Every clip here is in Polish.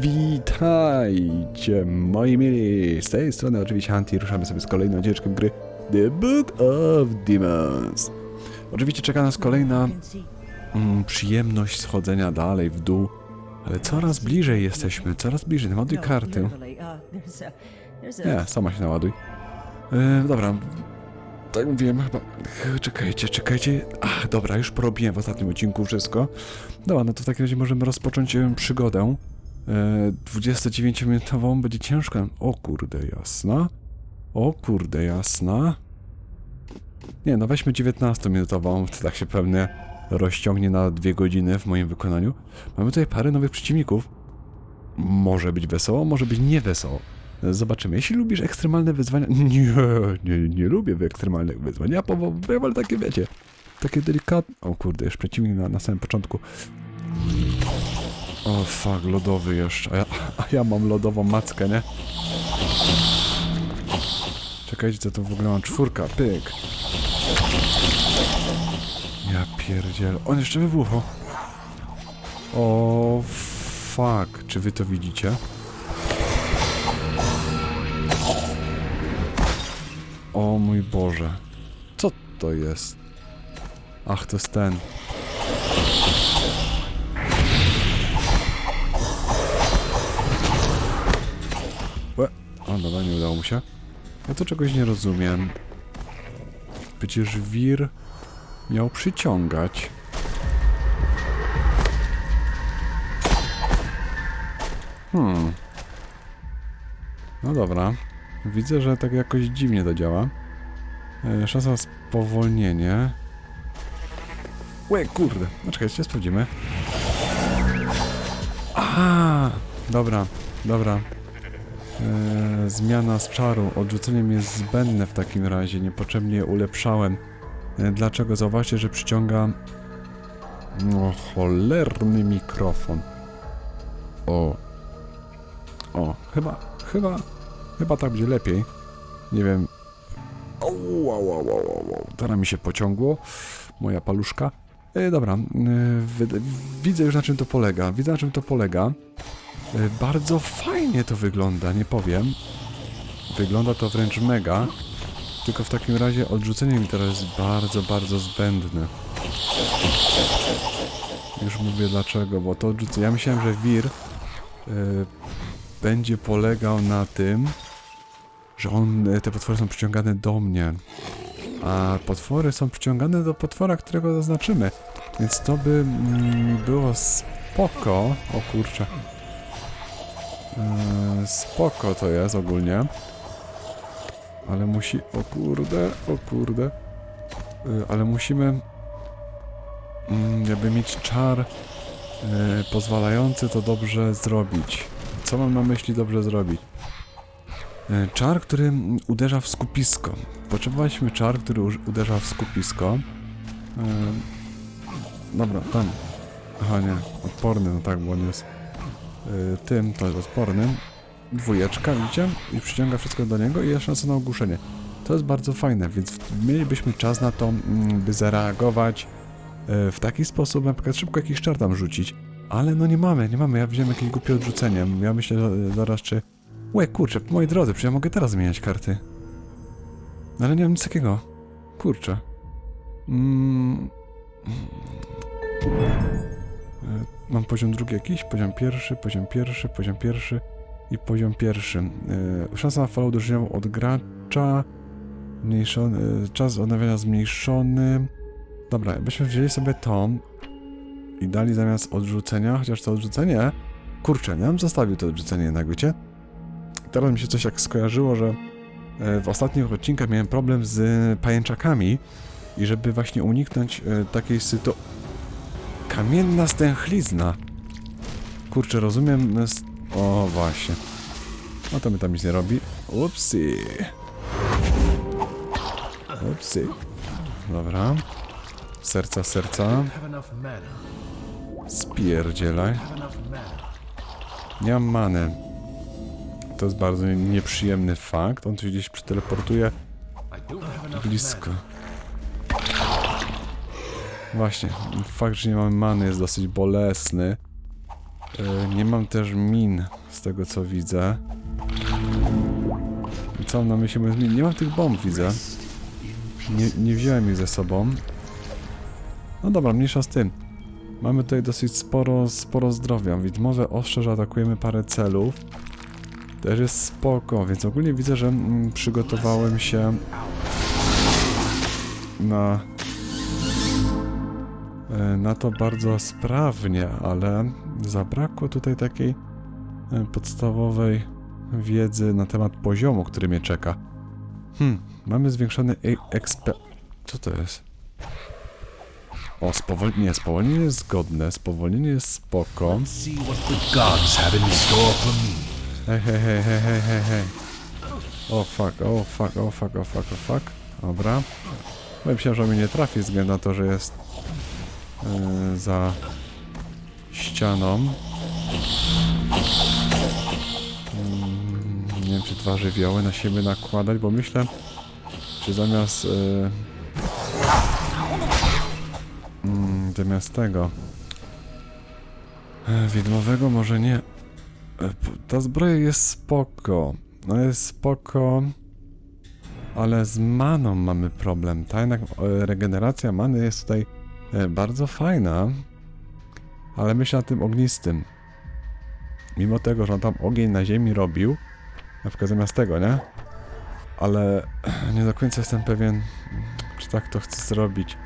Witajcie moi mili, z tej strony oczywiście Anti, ruszamy sobie z kolejną ucieczką gry The Book of Demons. Oczywiście czeka nas kolejna mm, przyjemność schodzenia dalej w dół, ale coraz bliżej jesteśmy, coraz bliżej, naładuj karty. Nie, sama się naładuj. E, dobra, tak mówiłem chyba, ch, czekajcie, czekajcie, ach dobra, już porobiłem w ostatnim odcinku wszystko. Dobra, no to w takim razie możemy rozpocząć przygodę. E, 29-minutową będzie ciężko. O kurde, jasna. O kurde, jasna. Nie, no weźmy 19-minutową, to tak się pewnie rozciągnie na dwie godziny w moim wykonaniu. Mamy tutaj parę nowych przeciwników. Może być wesoło, może być nie wesoło. Zobaczymy. Jeśli lubisz ekstremalne wyzwania... Nie, nie, nie lubię ekstremalnych wyzwań. Ja powiem, ale takie wiecie. Takie delikatne... O kurde, już przeciwnik na, na samym początku. O fuck, lodowy jeszcze. A ja, a ja mam lodową mackę, nie? Czekajcie, co to w ogóle mam? Czwórka, pyk. Ja pierdziel. On jeszcze wybuchł. O fuck. Czy wy to widzicie? O mój Boże. Co to jest? Ach, to jest ten. O, dobra, nie udało mu się. Ja to czegoś nie rozumiem. Przecież wir miał przyciągać. Hmm. No dobra. Widzę, że tak jakoś dziwnie to działa. E, szansa spowolnienie. Łe, kurde. No czekajcie, sprawdzimy. Aha! Dobra, dobra. E, zmiana z czaru. Odrzuceniem jest zbędne w takim razie. Niepotrzebnie ulepszałem. E, dlaczego? Zauważcie, że przyciąga... No, cholerny mikrofon. O. O, chyba, chyba, chyba tak będzie lepiej. Nie wiem. O, wow, wow, wow, wow. Teraz mi się pociągło. Moja paluszka. E, dobra, e, widzę już na czym to polega. Widzę na czym to polega. E, bardzo fajnie to wygląda, nie powiem. Wygląda to wręcz mega. Tylko w takim razie odrzucenie mi teraz jest bardzo, bardzo zbędne. Już mówię dlaczego, bo to odrzucenie. Ja myślałem, że wir y, będzie polegał na tym, że on, y, te potwory są przyciągane do mnie. A potwory są przyciągane do potwora, którego zaznaczymy. Więc to by mm, było spoko. O kurczę. Yy, spoko to jest ogólnie. Ale musi... O kurde, o kurde. Y, ale musimy... Mm, jakby mieć czar y, pozwalający to dobrze zrobić. Co mam na myśli dobrze zrobić? Czar, który uderza w skupisko. Potrzebowaliśmy czar, który uderza w skupisko. Dobra, tam. Aha, nie. Odporny, no tak, bo on jest tym, to jest odpornym dwójeczka, widzicie? I przyciąga wszystko do niego i jest szansa na ogłuszenie. To jest bardzo fajne, więc mielibyśmy czas na to, mm, by zareagować e, w taki sposób, na przykład szybko jakiś czar tam rzucić. Ale no nie mamy, nie mamy. Ja wziąłem jakieś głupie odrzucenie. Ja myślę że zaraz, czy... Łe, kurczę, moi drodzy, przecież ja mogę teraz zmieniać karty. Ale nie mam nic takiego. Kurczę. Mm. E, Mam poziom drugi jakiś, poziom pierwszy, poziom pierwszy, poziom pierwszy i poziom pierwszy. Yy, szansa na falę uderzeniową od gracza. Yy, czas odnawiania zmniejszony. Dobra, byśmy wzięli sobie to i dali zamiast odrzucenia, chociaż to odrzucenie. Kurczę, bym zostawił to odrzucenie jednak, wiecie? Teraz mi się coś jak skojarzyło, że yy, w ostatnich odcinkach miałem problem z pajęczakami i żeby właśnie uniknąć takiej sytuacji. Kamienna stęchlizna. Kurczę, rozumiem. O, właśnie. No to my tam nic nie robi. Upsi. Upsi. Dobra. Serca, serca. Spierdzielaj. Nie mam many. To jest bardzo nieprzyjemny fakt. On tu gdzieś enough blisko. Właśnie, fakt, że nie mamy many jest dosyć bolesny. E, nie mam też min, z tego co widzę. Co mam na myśli min? Nie mam tych bomb, widzę. Nie, nie wziąłem ich ze sobą. No dobra, mniejsza z tym. Mamy tutaj dosyć sporo, sporo zdrowia. Widmowe ostrze, że atakujemy parę celów. Też jest spoko, więc ogólnie widzę, że mm, przygotowałem się na na to bardzo sprawnie, ale zabrakło tutaj takiej e, podstawowej wiedzy na temat poziomu, który mnie czeka. Hmm, mamy zwiększony e- exp... Co to jest? O, spowolnienie. Nie, spowolnienie jest zgodne, spowolnienie jest spoko. Hej, hej, hej, hej, hej, hej, hej. O fuck, o fuck, o fuck, o fuck, o fuck. Dobra. Myślałem, że mnie nie trafi względu na to, że jest yy, za ścianą. Mm, nie wiem, czy dwa żywioły na siebie nakładać, bo myślę, czy zamiast yy, mm, zamiast tego e, widmowego może nie E, Ta zbroja jest spoko. No jest spoko. Ale z maną mamy problem. Ta jednak e, regeneracja many jest tutaj e, bardzo fajna. Ale myślę na tym ognistym. Mimo tego, że on tam ogień na ziemi robił. Na przykład zamiast tego, nie? Ale nie do końca jestem pewien, czy tak to chcę zrobić.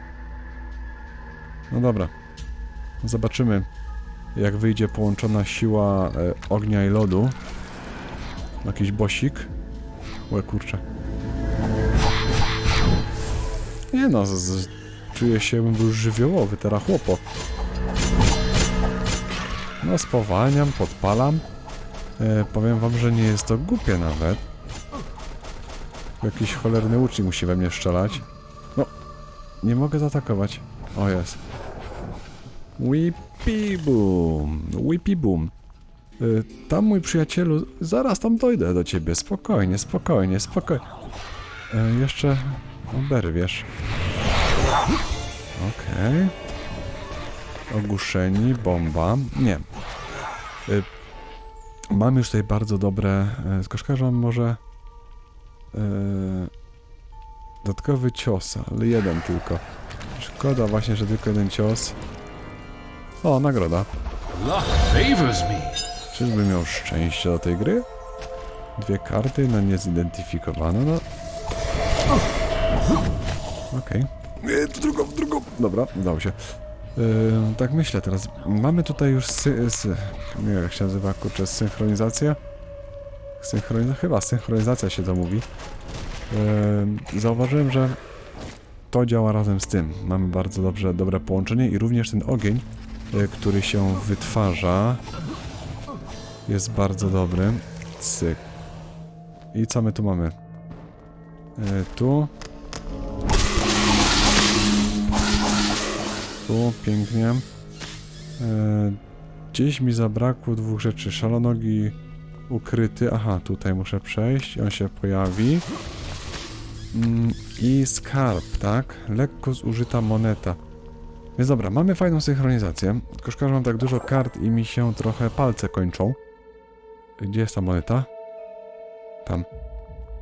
No dobra. Zobaczymy jak wyjdzie połączona siła e, ognia i lodu. Jakiś bosik. Łe kurczę. Nie no, z, z, czuję się, był żywiołowy, teraz chłopo. No spowalniam, podpalam. E, powiem wam, że nie jest to głupie nawet. Jakiś cholerny łucznik musi we mnie strzelać. No, nie mogę zaatakować. O jest. Whippy boom, whippy boom. Y, Tam mój przyjacielu, zaraz tam dojdę do ciebie, spokojnie, spokojnie, spokojnie. Y, Jeszcze oberwiesz. Okej. Ogłuszeni, bomba. Nie. Y, Mam już tutaj bardzo dobre... y, Z koszkarzem może... y, Dodatkowy cios, ale jeden tylko. Szkoda właśnie, że tylko jeden cios. O, nagroda. Czyżby miał szczęście do tej gry? Dwie karty na niezidentyfikowane, no. Okej. Nie, w drugą, drugą. Dobra, udało się. Yy, tak myślę teraz. Mamy tutaj już sy, sy, nie wiem jak się nazywa, kurczę, synchronizacja? Synchronizacja? Chyba synchronizacja się to mówi. Yy, zauważyłem, że to działa razem z tym. Mamy bardzo dobrze, dobre połączenie i również ten ogień, yy, który się wytwarza, jest bardzo dobry. Cyk. I co my tu mamy? E, tu. Tu, pięknie. E, gdzieś mi zabrakło dwóch rzeczy. Szalonogi ukryty. Aha, tutaj muszę przejść. On się pojawi. Mm, I skarb, tak? Lekko zużyta moneta. Więc dobra, mamy fajną synchronizację. Tylko szkoda, mam tak dużo kart i mi się trochę palce kończą. Gdzie jest ta moneta? Tam.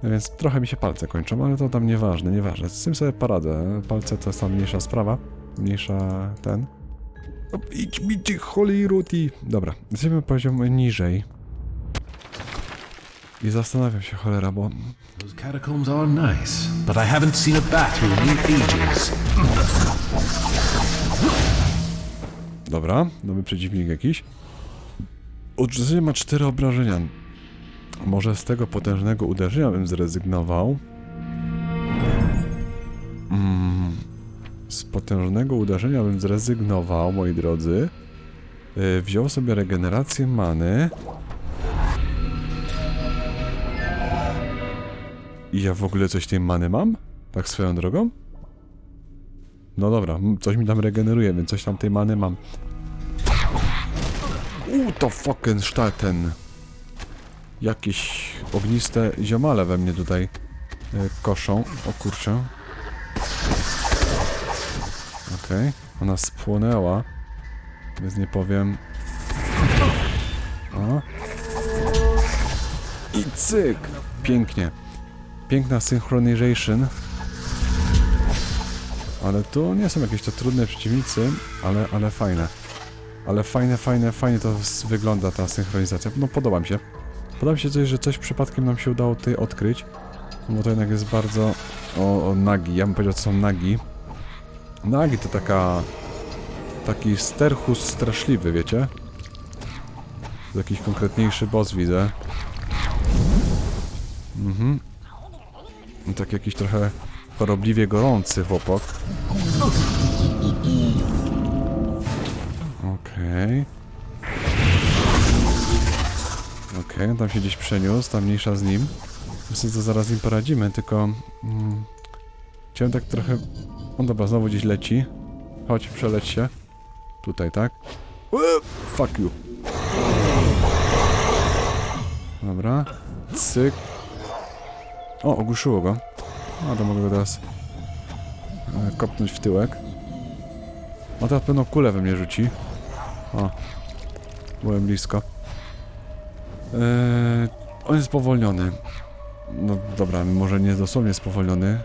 No Więc trochę mi się palce kończą, ale to tam nieważne, nieważne. Z tym sobie poradzę. Palce to jest tam mniejsza sprawa. Mniejsza ten. O, idź mi ty holiruti. Dobra, jesteśmy poziom niżej. I zastanawiam się, cholera, bo... Those catacombs are nice, but I haven't seen a bathroom in ages. Dobra, nowy przeciwnik jakiś. Odrzucenie ma cztery obrażenia. Może z tego potężnego uderzenia bym zrezygnował. Mm, z potężnego uderzenia bym zrezygnował, moi drodzy. Yy, wziął sobie regenerację many. I ja w ogóle coś tej many mam? Tak swoją drogą? No dobra, coś mi tam regeneruje, więc coś tam tej many mam. U to fucking Staten. Jakieś ogniste ziomale we mnie tutaj e, koszą. O kurczę. Okej, ona spłonęła. Więc nie powiem. O. I cyk! Pięknie. Piękna synchronization. Ale tu nie są jakieś to trudne przeciwnicy, ale, ale fajne. Ale fajne, fajne, fajnie to wygląda ta synchronizacja. No podoba mi się. Podoba mi się coś, że coś przypadkiem nam się udało tutaj odkryć. No bo to jednak jest bardzo... O, o nagi, ja bym powiedział, to są nagi. Nagi to taka... Taki sterchus straszliwy, wiecie? Jakiś konkretniejszy boss widzę. Mhm. Tak jakiś trochę chorobliwie gorący chłopak. Okej. Okej, on tam się gdzieś przeniósł, tam mniejsza z nim. Myślę, że zaraz z nim poradzimy, tylko... Mm, chciałem tak trochę... O dobra, znowu gdzieś leci. Chodź, przeleć się. Tutaj, tak? Ue, Fuck you. Dobra. Cyk. O, ogłuszyło go. No to mogę go teraz e, kopnąć w tyłek. O, teraz pewno kulę we mnie rzuci. O. Byłem blisko. Eee, on jest spowolniony. No dobra, może nie dosłownie spowolniony.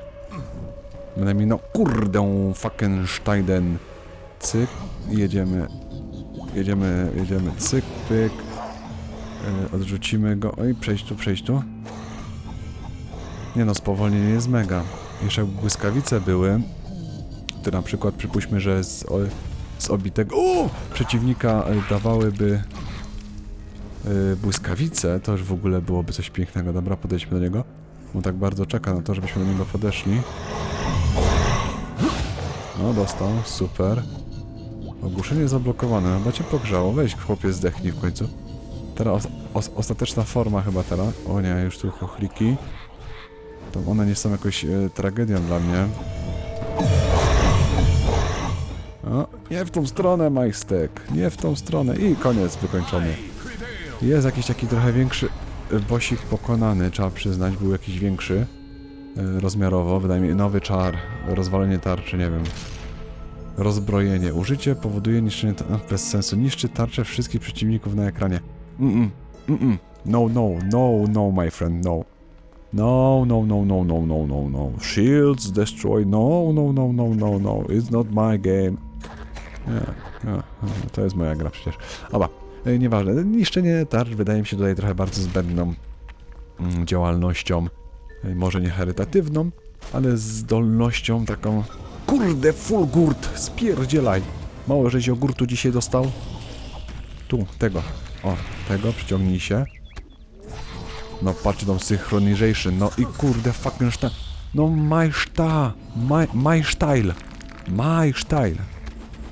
Bynajmniej no kurde Fackensteinen. Cyk. Jedziemy. Jedziemy, jedziemy. Cyk, pyk. E, odrzucimy go. Oj, przejść tu, przejść tu. Nie no, spowolnienie jest mega. Jeszcze błyskawice były, to na przykład przypuśćmy, że z, o, z obitego o, przeciwnika e, dawałyby e, błyskawice, to już w ogóle byłoby coś pięknego. Dobra, podejdźmy do niego. On tak bardzo czeka na to, żebyśmy do niego podeszli. No, dostał, super. Ogłuszenie zablokowane, chyba cię pogrzało. Weź chłopie, zdechnij w końcu. Teraz os os ostateczna forma chyba teraz. O nie, już tu chochliki. To one nie są jakoś e, tragedią dla mnie. O, nie w tą stronę, majstek. Nie w tą stronę. I koniec wykończony. Jest jakiś taki trochę większy e, bosik pokonany, trzeba przyznać. Był jakiś większy. E, Rozmiarowo, wydaje mi się, nowy czar, rozwalenie tarczy, nie wiem. Rozbrojenie. Użycie powoduje niszczenie... Bez sensu. Niszczy tarczę wszystkich przeciwników na ekranie. Mm-mm. Mm-mm. No, no, no, no, my friend, no. No, no, no, no, no, no, no, no. Shields destroy. No, no, no, no, no, no. It's not my game. To jest moja gra przecież. Oba, e, nieważne. Niszczenie tarcz wydaje mi się tutaj trochę bardzo zbędną mm, działalnością. Może nie charytatywną, ale zdolnością taką... Kurde, full gurt! Spierdzielaj! Mało, żeś jogurtu dzisiaj dostał? Tu, tego. O, tego, przyciągnij się. No patrz tą synchronization, no i kurde fucking szta... No my szta... My, my style. My style.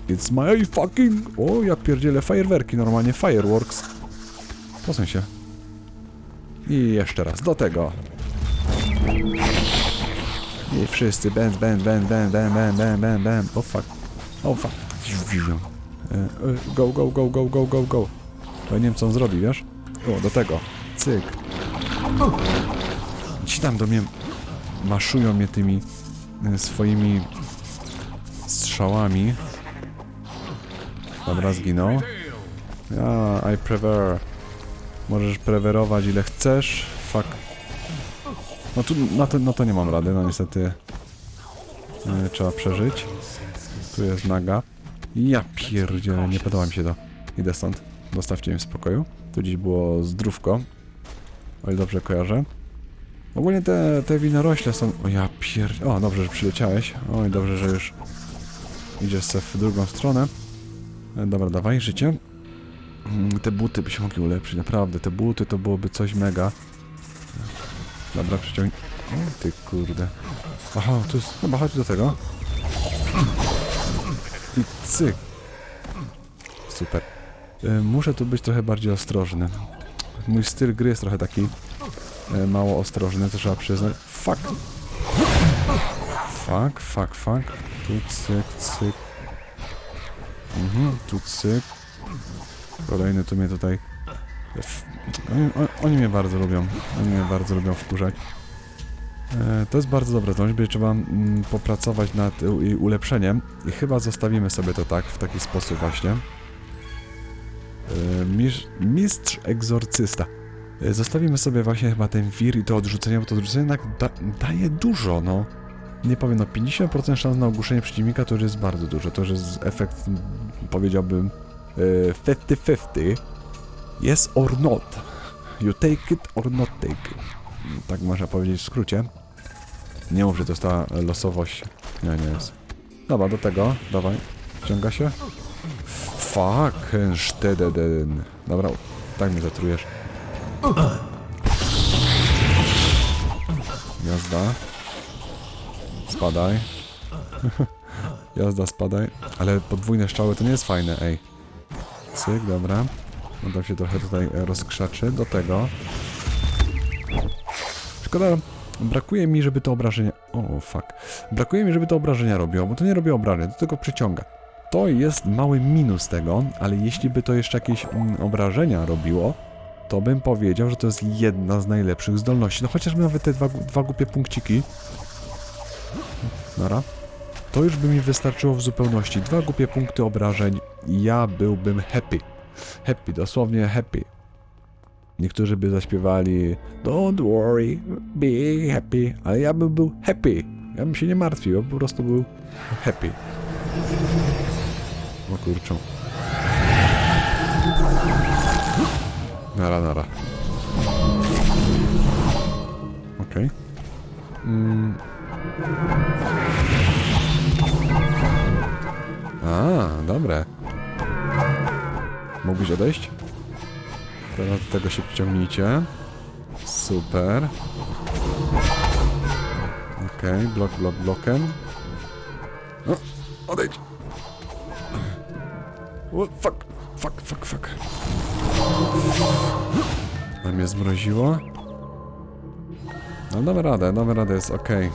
It's my fucking... O, ja pierdzielę fajerwerki, normalnie fireworks. Posuń się. I jeszcze raz, do tego. I wszyscy, bam, bam, bam, bam, bam, bam, bam, bam, bam. O fuck. O fuck. Go, go, go, go, go, go, go. Bo nie wiem, co on zrobi, wiesz? O, do tego. Cyk. Ci tam do mnie maszują mnie tymi e, swoimi strzałami. Dobra, zginął. Ja, I prefer. Możesz prewerować ile chcesz. Fuck. No tu, na to, no to nie mam rady, no niestety. E, trzeba przeżyć. Tu jest naga. Ja pierdzielę, nie podoba mi się to. Idę stąd. Zostawcie mnie w spokoju. Tu dziś było zdrówko. O ile dobrze kojarzę. Ogólnie te, te winorośle są... O ja pier... O, dobrze, że przyleciałeś. Oj, dobrze, że już idziesz se w drugą stronę. E, Dobra, dawaj, życie. Mm, Te buty by się mogli ulepszyć, naprawdę. Te buty to byłoby coś mega. Dobra, przyciągnij... Ty kurde. Aha, tu jest... Dobra, chodź do tego. I cyk. Super. E, Muszę tu być trochę bardziej ostrożny. Mój styl gry jest trochę taki e, mało ostrożny, to trzeba przyznać. Fuck. Fuck, fuck, fuck. Tu cyk, cyk. Mhm, tu cyk. Kolejny tu mnie tutaj... Oni, oni, mnie bardzo lubią. Oni mnie bardzo lubią wkurzać. E, to jest bardzo dobre, to trzeba mm, popracować nad ulepszeniem i chyba zostawimy sobie to tak, w taki sposób właśnie. E, Mistrz, egzorcysta. E, Zostawimy sobie właśnie chyba ten wir i to odrzucenie, bo to odrzucenie jednak da, daje dużo, no. Nie powiem, no 50% szans na ogłuszenie przeciwnika to już jest bardzo dużo. To już jest efekt, powiedziałbym, e, 50-50. Yes or not. You take it or not take it. Tak można powiedzieć w skrócie. Nie mów, że ta losowość. Nie, nie jest. Dobra, do tego, dawaj. Wciąga się. Fuckensteden. Dobra, tak mnie zatrujesz. Jazda. Spadaj. Jazda, spadaj. Ale podwójne strzały to nie jest fajne, ej. Cyk, dobra. No tam się trochę tutaj rozkrzaczy. Do tego. Szkoda, brakuje mi, żeby to obrażenia... O, fuck. Brakuje mi, żeby to obrażenia robiło, bo to nie robi obrażeń, to tylko przyciąga. To jest mały minus tego, ale jeśli by to jeszcze jakieś mm, obrażenia robiło, to bym powiedział, że to jest jedna z najlepszych zdolności. No chociażby nawet te dwa, dwa głupie punkciki. Nara. To już by mi wystarczyło w zupełności. Dwa głupie punkty obrażeń ja byłbym happy. Happy, dosłownie happy. Niektórzy by zaśpiewali Don't worry, be happy, ale ja bym był happy. Ja bym się nie martwił, ja po prostu był happy. O kurczę. Nara, nara. Okej. Mm. Mógłbyś odejść? Teraz do tego się przyciągnijcie. Super. Okej, blok, blok, blokiem. O, odejdź! O, fuck, fuck, fuck, fuck. A mnie zmroziło? No damy radę, damy radę, jest okej.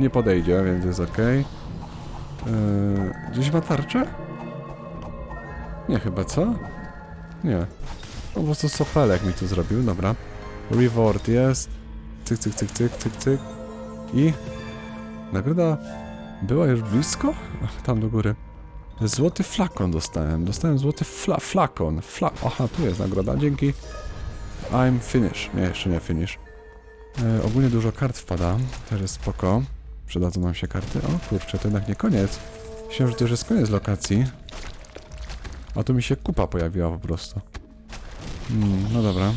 Nie podejdzie, więc jest okej. Eee, gdzieś ma tarczę? Nie chyba, co? Nie. Po prostu sopelek mi tu zrobił, dobra. Reward jest. Cyk, cyk, cyk, cyk, cyk, cyk. I... Nagroda była już blisko? Ach, tam do góry. Złoty flakon dostałem. Dostałem złoty fla flakon. Fla Aha, tu jest nagroda. Dzięki. I'm finish. Nie, jeszcze nie finish. E, ogólnie dużo kart wpada. Też jest spoko. Przydadzą nam się karty. O kurczę, to jednak nie koniec. Myślałem, że to już jest koniec lokacji. A tu mi się kupa pojawiła po prostu. Hmm, no dobra.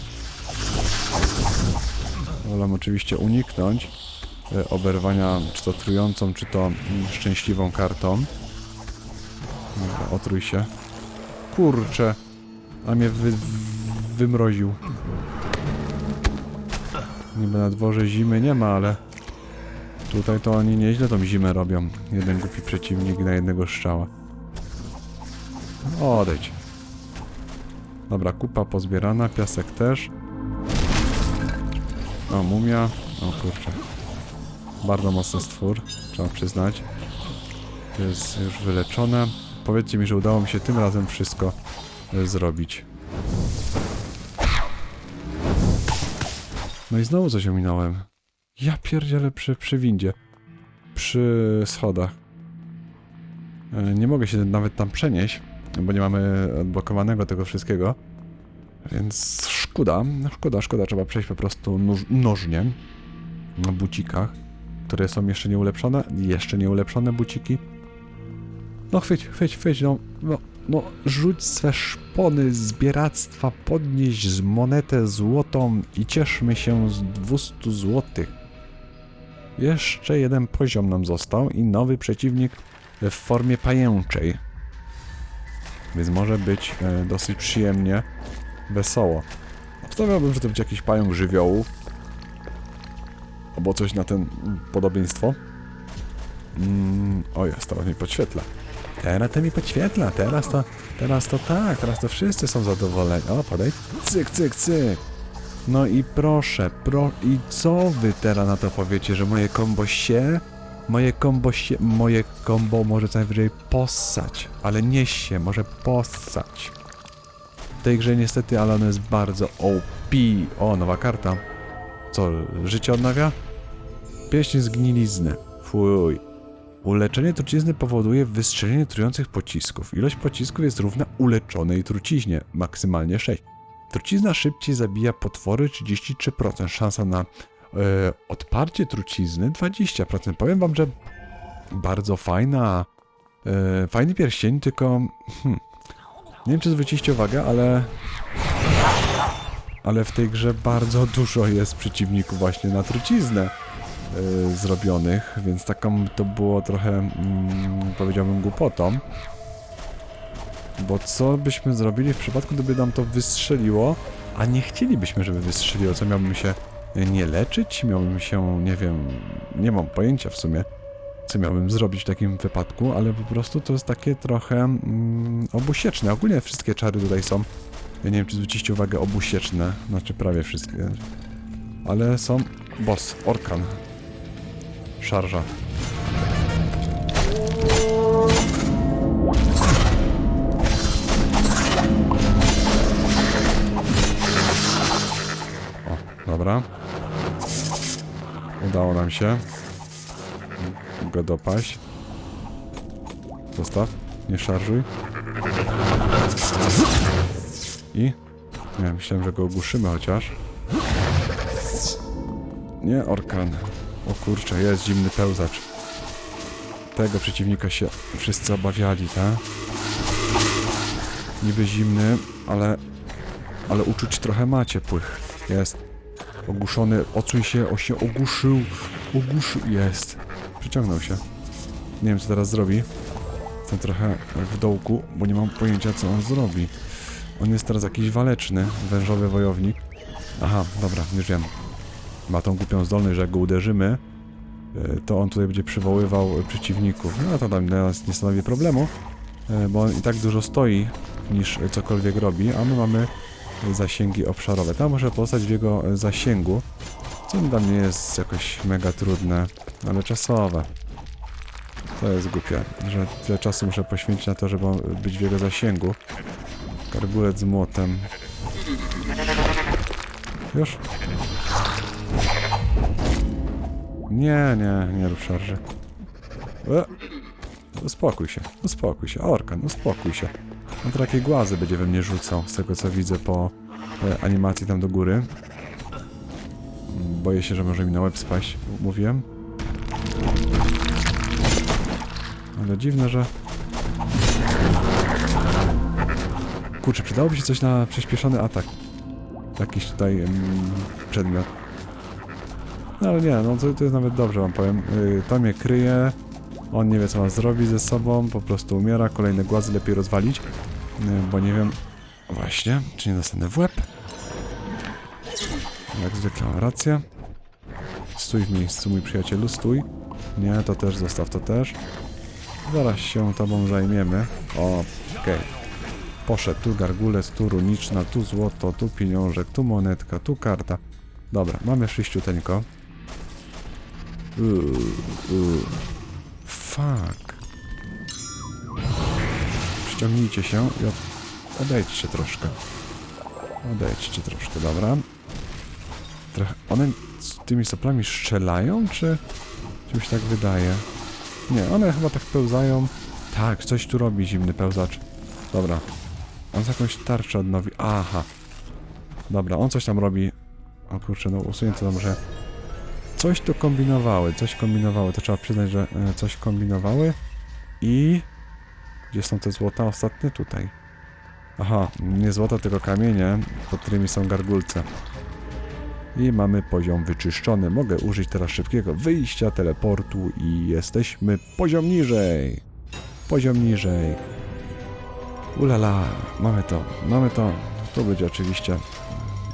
Wolę oczywiście uniknąć e, oberwania czy to trującą, czy to mm, szczęśliwą kartą. Dobra, otrój się. Kurczę. A mnie wy, wymroził. Niby na dworze zimy nie ma, ale... Tutaj to oni nieźle tą zimę robią. Jeden głupi przeciwnik na jednego strzała. Odejdź. Dobra, kupa pozbierana, piasek też. O, mumia. O kurczę. Bardzo mocny stwór, trzeba przyznać. To jest już wyleczone. Powiedzcie mi, że udało mi się tym razem wszystko e, zrobić. No i znowu coś ominąłem. Ja pierdzielę przy, przy windzie. Przy schodach. E, Nie mogę się nawet tam przenieść, bo nie mamy odblokowanego tego wszystkiego. Więc szkoda, szkoda, szkoda. Trzeba przejść po prostu nóż, nożnie na bucikach, które są jeszcze nieulepszone. Jeszcze nieulepszone buciki. No chwyć, chwyć, chwyć, no, no, no rzuć swe szpony zbieractwa, podnieś z monetę złotą i cieszmy się z 200 złotych. Jeszcze jeden poziom nam został i nowy przeciwnik w formie pajęczej. Więc może być e, dosyć przyjemnie, wesoło. Obstawiałbym, że to będzie jakiś pająk żywiołu. Albo coś na ten podobieństwo. Mm, o jest, teraz mi podświetla. Teraz to mi podświetla, teraz to, teraz to tak, teraz to wszyscy są zadowoleni. O, podaj. Cyk, cyk, cyk. No i proszę, pro... I co wy teraz na to powiecie, że moje kombo się... Moje kombo się... Moje kombo może co najwyżej possać, ale nie się, może possać. W tej grze niestety, ale ono jest bardzo OP. O, nowa karta. Co, życie odnawia? Pieśń zgnilizny. Fuj. Uleczenie trucizny powoduje wystrzelenie trujących pocisków. Ilość pocisków jest równa uleczonej truciźnie, maksymalnie 6. Trucizna szybciej zabija potwory 33%, szansa na e, odparcie trucizny 20%. Powiem wam, że bardzo fajna, e, fajny pierścień, tylko hmm, nie wiem czy zwróciliście uwagę, ale ale w tej grze bardzo dużo jest przeciwników właśnie na truciznę y, zrobionych, więc taką to było trochę, mm, powiedziałbym, głupotą. Bo co byśmy zrobili w przypadku, gdyby nam to wystrzeliło, a nie chcielibyśmy, żeby wystrzeliło, co miałbym się nie leczyć? Miałbym się, nie wiem, nie mam pojęcia w sumie, co miałbym zrobić w takim wypadku, ale po prostu to jest takie trochę mm, obusieczne. Ogólnie wszystkie czary tutaj są nie wiem, czy zwróciliście uwagę, obusieczne. Znaczy prawie wszystkie. Ale są... Boss, Orkan. Szarża. Dobra. Udało nam się. Go dopaść. Zostaw. Nie szarżuj. I? Ja myślałem, że go ogłuszymy chociaż. Nie, Orkan. O kurczę, jest zimny pełzacz. Tego przeciwnika się wszyscy obawiali, tak? Niby zimny, ale... Ale uczuć trochę ma ciepłych. Jest. Ogłuszony, odsuń się, o się ogłuszył. Ogłuszył, jest. Przyciągnął się. Nie wiem, co teraz zrobi. Jestem trochę w dołku, bo nie mam pojęcia, co on zrobi. On jest teraz jakiś waleczny, wężowy wojownik. Aha, dobra, już wiem. Ma tą głupią zdolność, że jak go uderzymy, y, to on tutaj będzie przywoływał przeciwników. No to tam dla nas nie stanowi problemu, y, bo on i tak dużo stoi, niż cokolwiek robi, a my mamy zasięgi obszarowe. Tam muszę pozostać w jego zasięgu, co dla mnie jest jakoś mega trudne, ale czasowe. To jest głupie, że tyle czasu muszę poświęcić na to, żeby być w jego zasięgu. Gargulec z młotem. Już? Nie, nie, nie rób szarży. E, uspokój się, uspokój się. Orkan, uspokój się. On to takie głazy będzie we mnie rzucał, z tego co widzę po e, animacji tam do góry. Boję się, że może mi na łeb spaść, mówiłem. Ale dziwne, że Kurczę, przydałoby się coś na przyspieszony atak. Jakiś tutaj mm, przedmiot. No ale nie, no to, to jest nawet dobrze wam powiem. Yy, to mnie kryje. On nie wie co ma zrobić ze sobą, po prostu umiera. Kolejne głazy lepiej rozwalić. Yy, bo nie wiem... Właśnie, czy nie dostanę w łeb? Jak zwykle mam rację. Stój w miejscu, mój przyjacielu, stój. Nie, to też, zostaw to też. Zaraz się tobą zajmiemy. Okej. Poszedł tu tu runiczna, tu złoto, tu pieniążek, tu monetka, tu karta. Dobra, mamy sześciuteńko. Uuu, uuu. Fuck. Przyciągnijcie się i od... odejdźcie troszkę. Odejdźcie troszkę, dobra. Trochę... One z tymi soplami strzelają, czy... Czy mi się tak wydaje? Nie, one chyba tak pełzają. Tak, coś tu robi zimny pełzacz. Dobra, on z jakąś tarczę odnowi. Aha. Dobra, on coś tam robi. O kurczę, no usunięto tam, że coś tu kombinowały, coś kombinowały. To trzeba przyznać, że e, coś kombinowały. I... Gdzie są te złota ostatnie? Tutaj. Aha, nie złota, tylko kamienie, pod którymi są gargulce. I mamy poziom wyczyszczony. Mogę użyć teraz szybkiego wyjścia, teleportu i jesteśmy poziom niżej. Poziom niżej. Ulala, mamy to, mamy to. To będzie oczywiście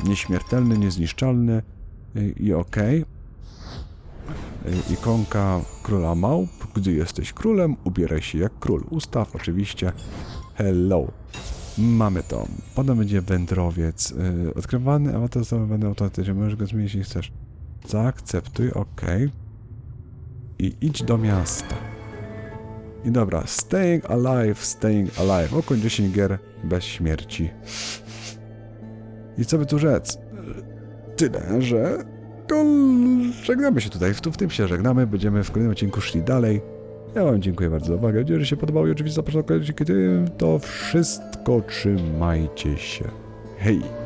nieśmiertelny, niezniszczalny i, i. Y, Ikonka króla małp. Gdy jesteś królem, ubieraj się jak król. Ustaw oczywiście. Hello. Mamy to. Potem będzie wędrowiec. Yy, odkrywany awatar będę automatycznie. Możesz go zmienić, jeśli chcesz. Zaakceptuj, ok. I idź do miasta. I dobra, staying alive, staying alive. Okoń 10 gier bez śmierci. I co by tu rzec? Tyle, że żegnamy się tutaj. Tu w tym się żegnamy. Będziemy w kolejnym odcinku szli dalej. Ja wam dziękuję bardzo za uwagę. Jeżeli się podobało i oczywiście zapraszam do kolejnych To wszystko. Trzymajcie się. Hej!